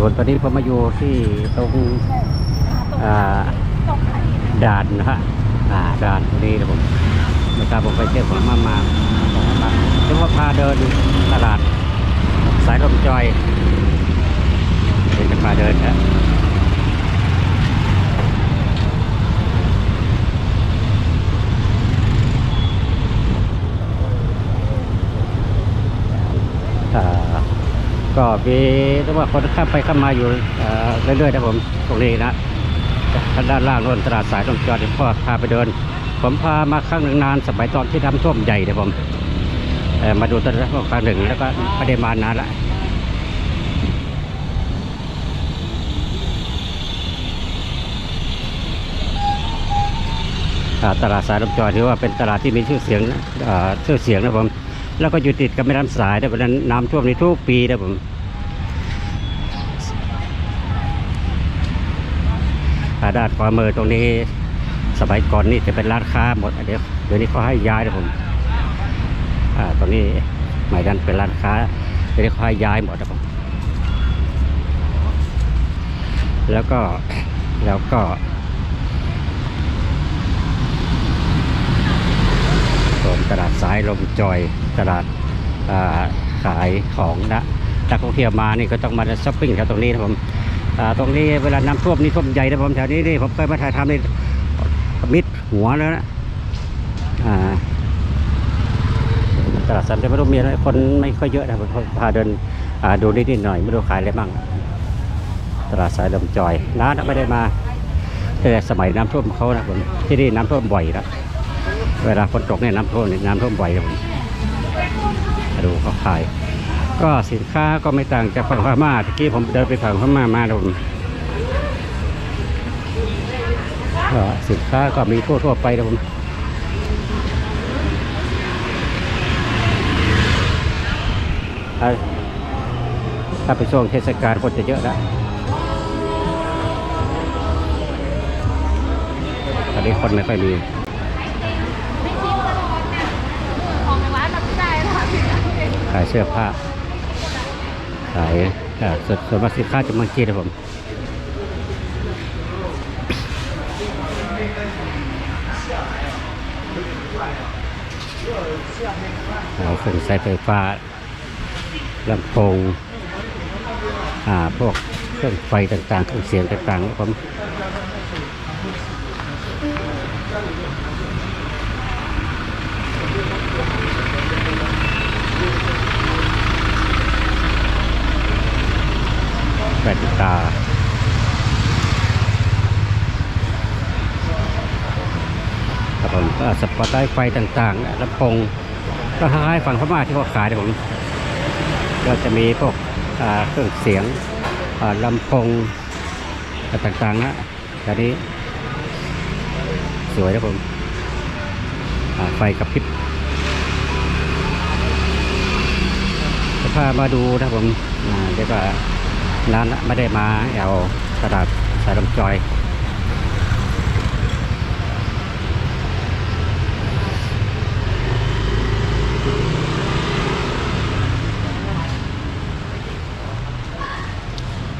ครันตอนนี้ผมมาอยู่ที่ตรงด่านนะฮะด่านตรงนี้นะผมนะครับผมไปเที่ยวของมามามามาเรียกว่าพาเดินตลาด สายลมจอยเด็กจะพาเดินนะอ่า ก็มีเรียกว่าคนข้ามไปข้ามมาอยู่เรื่อยๆนะผมตรงนี้นะทางด้านล่างโนนตลาดสายลมจอยเดี๋ยวพ่อพาไปเดิน ผมพามาครั้งหนึ่งนานสมัยตอนที่น้ำท่วมใหญ่นะผมมาดูตอนนั้นครั้งหนึ่งแล้วก็ไม่ได้มานานละตลาดสายลมจอยถือว่าเป็นตลาดที่มีชื่อเสียงชื่อเสียงนะผมแล้วก็อยู่ติดกับแม่น้ำสายนะเพราะฉะนั้นน้ำท่วมในทุกปีนะผม อ่า ด้านขวามือตรงนี้ สมัยก่อนนี่จะเป็นร้านค้าหมดเดี๋ยวเดี๋ยวนี้เขาให้ย้ายนะผมอ่าตรงนี้ใหม่ดันเป็นร้านค้าเดี๋ยวนี้เขาให้ย้ายหมดนะผมแล้วก็แล้วก็ส่วนตลาดสายลมจอยตลาดาขายของนะนักท่องเที่ยวมานี่ก็ต้องมาช้อปปิ้งแถวตรงนี้นะผม ตรงนี้เวลาน้ำท่วมนี่ท่วมใหญ่นะผมแถวนี้นี่ผมเคยมาถ่ายทำนี่มิดหัวแล้วนะตลาดสันจะไม่รู้มีอะไรคนไม่ค่อยเยอะนะผมพาเดินดูนิดนิดหน่อยไม่รู้ขายอะไรบ้างตลาดสายลมจอยน้าไม่ได้มาแต่สมัยน้ำท่วมเขานะผมที่นี่น้ำท่วมบ่อยนะเวลาฝนตกเนี่ยน้ำท่วมนี่น้ำท่วมบ่อยนะผมดูเขาขาย ก็สินค้าก็ไม่ต่างจากฝั่งพม่าตะกี้ผมเดินไปฝั่งพม่ามาแล้วผมก็สินค้าก็มีทั่วๆไปนะผมถ้าถ้าไปช่วงเทศกาลคนจะเยอะนะตอนนี้คนไม่ค่อยมีของในร้านเราไม่ได้หรอกขายเสื้อผ้า ขายส่วนส่วนมากสินค้าจากเมืองจีนนะผมเอาเครื่องใช้ไฟฟ้าลำโพงอ่าพวกเครื่องไฟต่างๆเครื่องเสียงต่างๆครับผม แว่นตาครับผมก็สปอตไลท์ไฟต่างๆลำโพงก็คล้ายๆฝั่งพม่าที่เขาขายนะผมก็จะมีพวกเครื่องเสียงลำโพงต่างๆนะต่นี้สวยนะผมไฟกระพริบจะพามาดูนะผมเดี๋ยวก็นา นละไม่ได้มาเอาตลาดสายลำจอย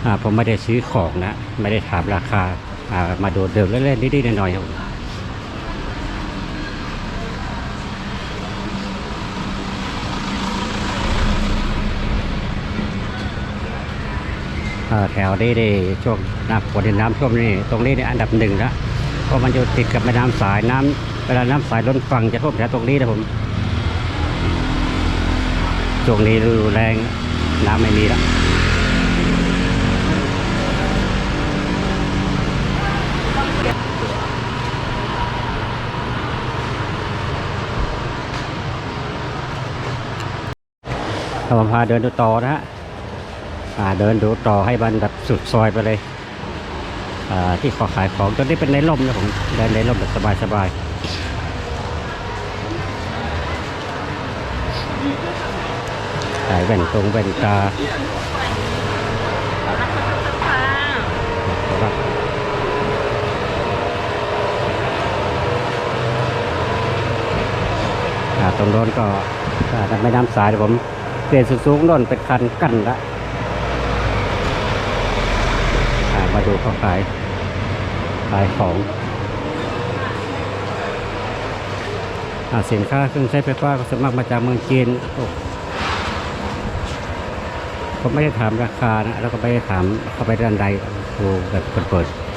อ่าผมไม่ได้ซื้อของนะ ไม่ได้ถามราคาอ่ามาดูเดินเล่นๆนิดๆหน่อยๆครับอ่า แถวนี้ได้ช่วงน้ำฝนน้ำท่วมนี่ตรงนี้เนี่ยอันดับหนึ่งนะเพราะมันอยู่ติดกับแม่น้ำสายน้ำเวลาน้ำสายล้นฝั่งจะท่วมแถวตรงนี้นะผมช่วงนี้ดูแรงน้ำไม่มีแล้วเราพาเดินดูต่อนะฮะ เดินดูต่อให้มันแบบสุดซอยไปเลยที่ขอขายของตอนนี้เป็นในร่มนะผมเดินในร่มแบบสบายๆขายแว่นตรงแว่นตาตรงโน้นก็อ่าไม่น้ำสายเดี๋ยผมเปลี่ยนสูงๆโน่นเป็นคันกั้นละ อ่า มาดูเขาขาย ขายของอสินค้าเครื่องใช้ไฟฟ้าก็สมัครมาจากเมืองจีนผมไม่ได้ถามราคานะ แล้วก็ไม่ได้ถามเข้าไปด้านใดดูแบบเปิดๆ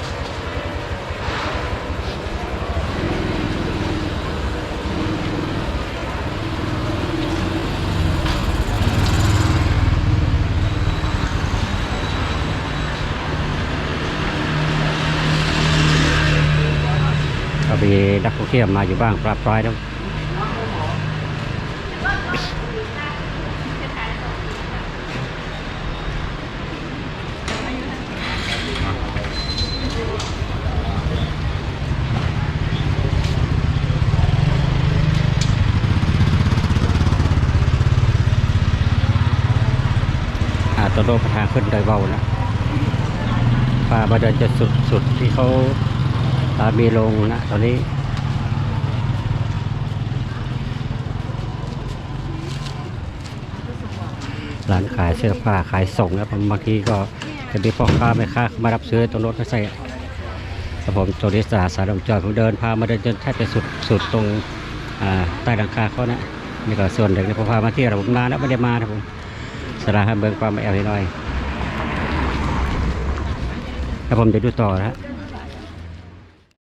ก็มีนักท่องเที่ยวมาอยู่บ้างปลาปลายแล้วอาตัวโลกทางขึ้นโดยเบานะพามาเดินจะสุดสุดที่เขา อ่ามีลงนะตอนนี้ ร้านขายเสื้อผ้าขายส่งนะบางทีก็จะมีพ่อค้าแม่ค้ามารับซื้อตรงรถมาใส่แต่ผมตัวนี้สาสารลมจอยผมเดินพามาเดินจนแทบจะสุดสุดตรงใต้หลังคาเขานะนี่ก็ส่วนหนึ่งนะผมพามาเที่ยวผมมานแล้วไม่ได้มานะผมสาราให้เบิงความแอลนิดหน่อยแล้วผมจะดูต่อนะฮะ